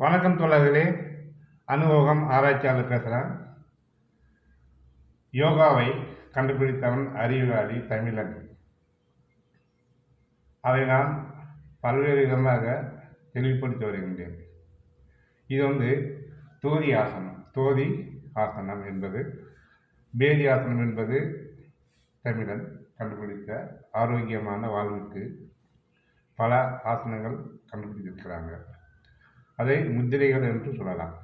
வணக்கம் தோழர்களே. அனுபவம் ஆராய்ச்சியாளர் பேசுகிறேன் யோகாவை கண்டுபிடித்தவன் அறிவாளி தமிழன். அதை நான் பல்வேறு விதமாக தெளிவுபடுத்தி வருகின்றேன். இது வந்து தோதி ஆசனம் தோதி ஆசனம் என்பது பேதி ஆசனம் என்பது தமிழன் கண்டுபிடித்த ஆரோக்கியமான வாழ்வுக்கு பல ஆசனங்கள் கண்டுபிடித்திருக்கிறாங்க. அதை முத்திரைகள் என்று சொல்லலாம்.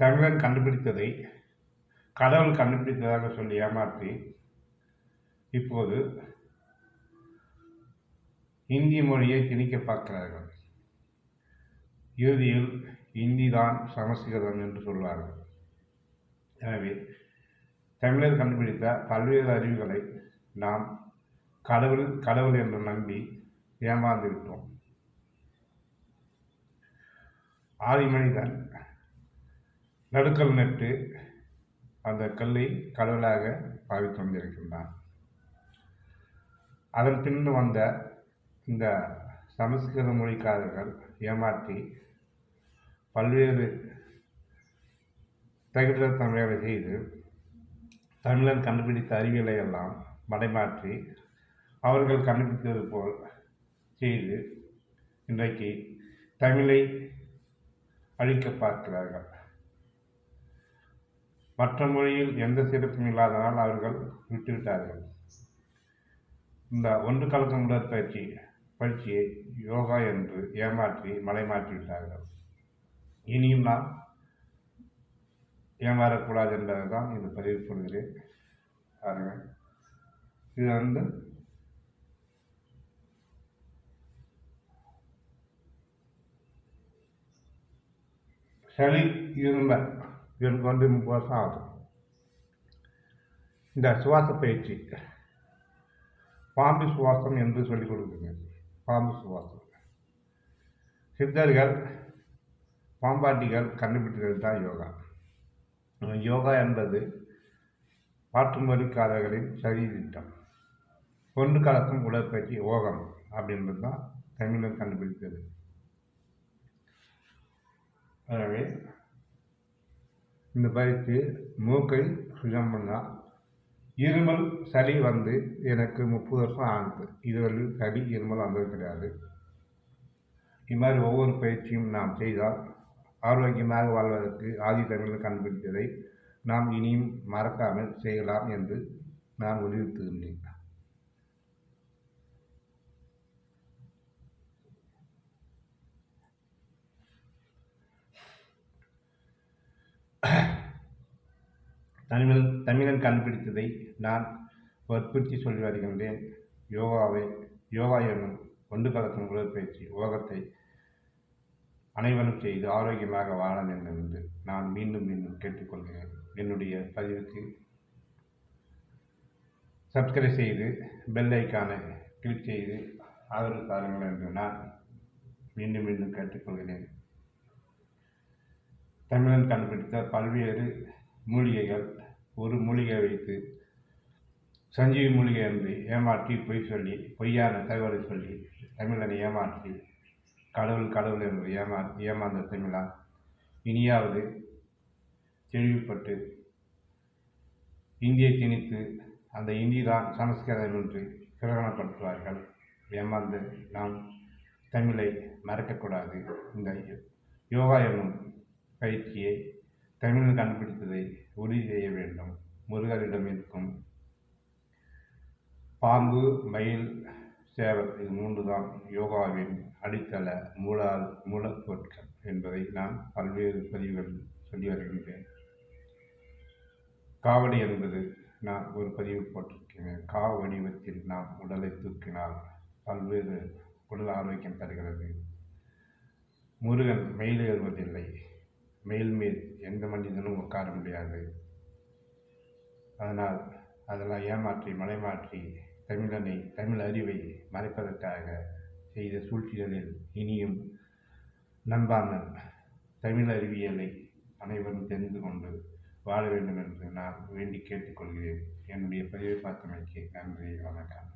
தமிழன் கண்டுபிடித்ததை கடவுள் கண்டுபிடித்ததாக சொல்லி ஏமாற்றி இப்போது இந்தி மொழியை திணிக்க பார்க்கிறார்கள். இறுதியில் இந்தி தான் சமஸ்கிருதம் என்று சொல்வார்கள். எனவே தமிழர் கண்டுபிடித்த பல்வேறு அறிவுகளை நாம் கடவுள் கடவுள் என்று நம்பி ஏமாந்துவிட்டோம் ஆதி மனிதன் நடுக்கல் நட்டு அந்த கல்லை கடவுளாக பாவித்து வந்திருக்கின்றான் அதன் பின் வந்த இந்த சமஸ்கிருத மொழிக்காரர்கள் ஏமாற்றி பல்வேறு தகுந்த தமிழரை செய்து தமிழன் கண்டுபிடித்த அறிவியலை எல்லாம் மடைமாற்றி அவர்கள் கண்டுபிடித்தது போல் செய்து இன்றைக்கு தமிழை அழிக்க பார்க்கிறார்கள் மற்ற மொழியில் எந்த சிறப்பும் இல்லாதனால் அவர்கள் விட்டுவிட்டார்கள். இந்த ஒன்று கலக்கம் உடற்பயிற்சி பயிற்சியை யோகா என்று ஏமாற்றி மலைமாற்றி விட்டார்கள். இனியும் நான் ஏமாறக்கூடாது என்பதை தான் இந்த பதிவு சொல்கிறேன். பாருங்கள். இது வந்து சளி இருந்த எனக்கு வந்து முப்பது வருஷம் ஆகும் இந்த சுவாச பயிற்சி பாம்பு சுவாசம் என்று சொல்லிக் கொடுக்குங்க பாம்பு சுவாசம் சித்தர்கள் பாம்பாட்டிகள் கண்டுபிடித்தது தான் யோகா யோகா என்பது பாட்டு மொழிக்காரர்களின் சரி திட்டம் கொண்டு கலக்கும் உடற்பயிற்சி யோகம் அப்படின்றது தான் தமிழர் கண்டுபிடித்தது எனவே இந்த பயிற்சி மூக்கை சுகம் பண்ணால் இருமல் சளி வந்து எனக்கு முப்பது வருஷம் ஆகுது இதுவரை சளி இருமல் வந்தது கிடையாது. இது மாதிரி ஒவ்வொரு பயிற்சியும் நாம் செய்தால் ஆரோக்கியமாக வாழ்வதற்கு ஆதி தமிழர் கண்டுபிடித்ததை நாம் இனியும் மறக்காமல் செய்யலாம் என்று நான் வலியுறுத்துகின்றேன் தமிழ் தமிழன் கண்டுபிடித்ததை நான் வற்புறுத்தி சொல்லி வருகின்றேன் யோகாவை யோகா என்னும் ஒன்று கலக்கும் உடற்பயிற்சி உலகத்தை அனைவரும் செய்து ஆரோக்கியமாக வாழ வேண்டும் என்று நான் மீண்டும் மீண்டும் கேட்டுக்கொள்கிறேன். என்னுடைய பதிவுக்கு சப்ஸ்கிரைப் செய்து பெல் ஐக்கானை கிளிக் செய்து ஆதரவு தாருங்கள் என்று நான் மீண்டும் மீண்டும் கேட்டுக்கொள்கிறேன். தமிழன் கண்டுபிடித்த பல்வேறு மூலிகைகள் ஒரு மூலிகை வைத்து சஞ்சீவி மூலிகை என்று ஏமாற்றி பொய் சொல்லி பொய்யான தகவலை சொல்லி தமிழனை ஏமாற்றி கடவுள் கடவுள் என்று ஏமா ஏமாந்த தமிழா? இனியாவது தெளிவுபட்டு இந்தியை திணித்து அந்த இந்தி தான் சமஸ்கிருதம் என்று பிரகடனப்படுத்துவார்கள் ஏமாந்து நாம் தமிழை மறக்கக்கூடாது. இந்த யோகா என்னும் பயிற்சியை தமிழன் கண்டுபிடித்ததை உறுதி செய்ய வேண்டும். முருகரிடம் இருக்கும் பாம்பு மயில் சேவல் இது மூன்று தான் யோகாவின் அடித்தள மூலால் மூலப்பொருட்கள் என்பதை நான் பல்வேறு பதிவுகளில் சொல்லி வருகின்றேன். காவடி என்பது நான் ஒரு பதிவு போட்டிருக்கிறேன். காவ வடிவத்தில் நாம் உடலை தூக்கினால் பல்வேறு உடல் ஆரோக்கியம் தருகிறது. முருகன் மயில் மேல் மேல் எந்த மனிதனும் உட்கார முடியாது. அதனால் அதெல்லாம் ஏமாற்றி மலைமாற்றி தமிழனை தமிழ் அறிவை மறைப்பதற்காக செய்த சூழ்ச்சிகளில் இனியும் நம்பாமல் தமிழ் அறிவியலை அனைவரும் தெரிந்து கொண்டு வாழ வேண்டும் என்று நான் வேண்டி கேட்டுக்கொள்கிறேன். என்னுடைய பதிவை பார்த்தமைக்கு நன்றி வணக்கம்.